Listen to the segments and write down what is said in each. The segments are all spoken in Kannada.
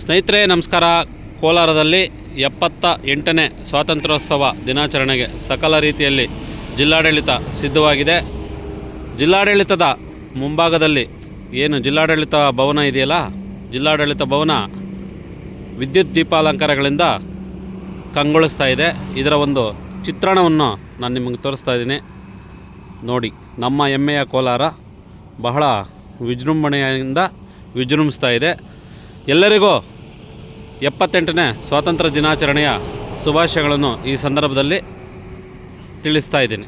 ಸ್ನೇಹಿತರೆ, ನಮಸ್ಕಾರ. ಕೋಲಾರದಲ್ಲಿ ಎಪ್ಪತ್ತ ಎಂಟನೇ ಸ್ವಾತಂತ್ರ್ಯೋತ್ಸವ ದಿನಾಚರಣೆಗೆ ಸಕಲ ರೀತಿಯಲ್ಲಿ ಜಿಲ್ಲಾಡಳಿತ ಸಿದ್ಧವಾಗಿದೆ. ಜಿಲ್ಲಾಡಳಿತದ ಮುಂಭಾಗದಲ್ಲಿ ಏನು ಜಿಲ್ಲಾಡಳಿತ ಭವನ ಇದೆಯಲ್ಲ? ಜಿಲ್ಲಾಡಳಿತ ಭವನ ವಿದ್ಯುತ್ ದೀಪಾಲಂಕಾರಗಳಿಂದ ಕಂಗೊಳಿಸ್ತಾ ಇದೆ. ಇದರ ಒಂದು ಚಿತ್ರಣವನ್ನು ನಾನು ನಿಮಗೆ ತೋರಿಸ್ತಾ ಇದ್ದೀನಿ. ನೋಡಿ, ನಮ್ಮ ಹೆಮ್ಮೆಯ ಕೋಲಾರ ಬಹಳ ವಿಜೃಂಭಣೆಯಿಂದ ವಿಜೃಂಭಿಸ್ತಾ ಇದೆ. ಎಲ್ಲರಿಗೂ ಎಪ್ಪತ್ತೆಂಟನೇ ಸ್ವಾತಂತ್ರ್ಯ ದಿನಾಚರಣೆಯ ಶುಭಾಶಯಗಳನ್ನು ಈ ಸಂದರ್ಭದಲ್ಲಿ ತಿಳಿಸ್ತಾ ಇದ್ದೀನಿ.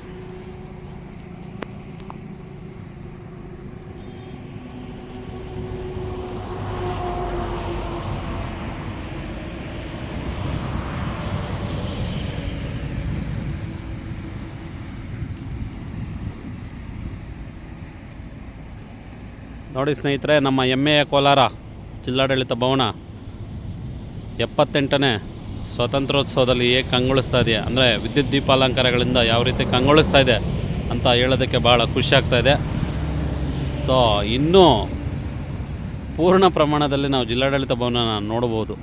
ನೋಡಿ ಸ್ನೇಹಿತರೆ ನಮ್ಮ ಹೆಮ್ಮೆಯ ಕೋಲಾರ ಜಿಲ್ಲಾಡಳಿತ ಭವನ ಎಪ್ಪತ್ತೆಂಟನೇ ಸ್ವಾತಂತ್ರ್ಯೋತ್ಸವದಲ್ಲಿ ಹೇಗೆ ಕಂಗೊಳಿಸ್ತಾ ಇದೆಯಾ ಅಂದರೆ ವಿದ್ಯುತ್ ದೀಪಾಲಂಕಾರಗಳಿಂದ ಯಾವ ರೀತಿ ಕಂಗೊಳಿಸ್ತಾ ಇದೆ ಅಂತ ಹೇಳೋದಕ್ಕೆ ಭಾಳ ಖುಷಿ ಆಗ್ತಾ ಇದೆ. ಸೊ ಇನ್ನೂ ಪೂರ್ಣ ಪ್ರಮಾಣದಲ್ಲಿ ನಾವು ಜಿಲ್ಲಾಡಳಿತ ಭವನ ನೋಡ್ಬೋದು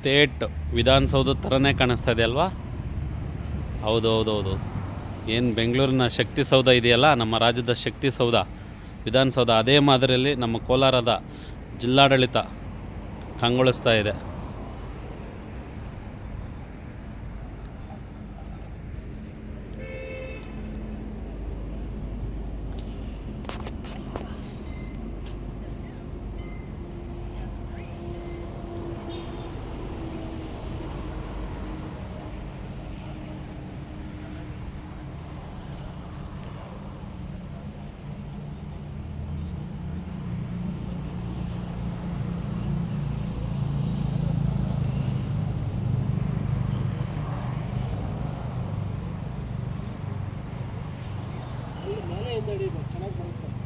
ಸ್ಟೇಟ್ ವಿಧಾನಸೌಧ ಥರನೇ ಕಾಣಿಸ್ತಾ ಇದೆ ಅಲ್ವಾ? ಹೌದು ಹೌದು ಹೌದು ಏನು ಬೆಂಗಳೂರಿನ ಶಕ್ತಿ ಸೌಧ ಇದೆಯಲ್ಲ, ನಮ್ಮ ರಾಜ್ಯದ ಶಕ್ತಿ ಸೌಧ, ವಿಧಾನಸೌಧ, ಅದೇ ಮಾದರಿಯಲ್ಲಿ ನಮ್ಮ ಕೋಲಾರದ ಜಿಲ್ಲಾಡಳಿತ ಕಂಗೊಳಿಸ್ತಾ ಇದೆ. ಇದ್ದಡಿ ಚೆನ್ನಾಗಿ ಬರುತ್ತೆ.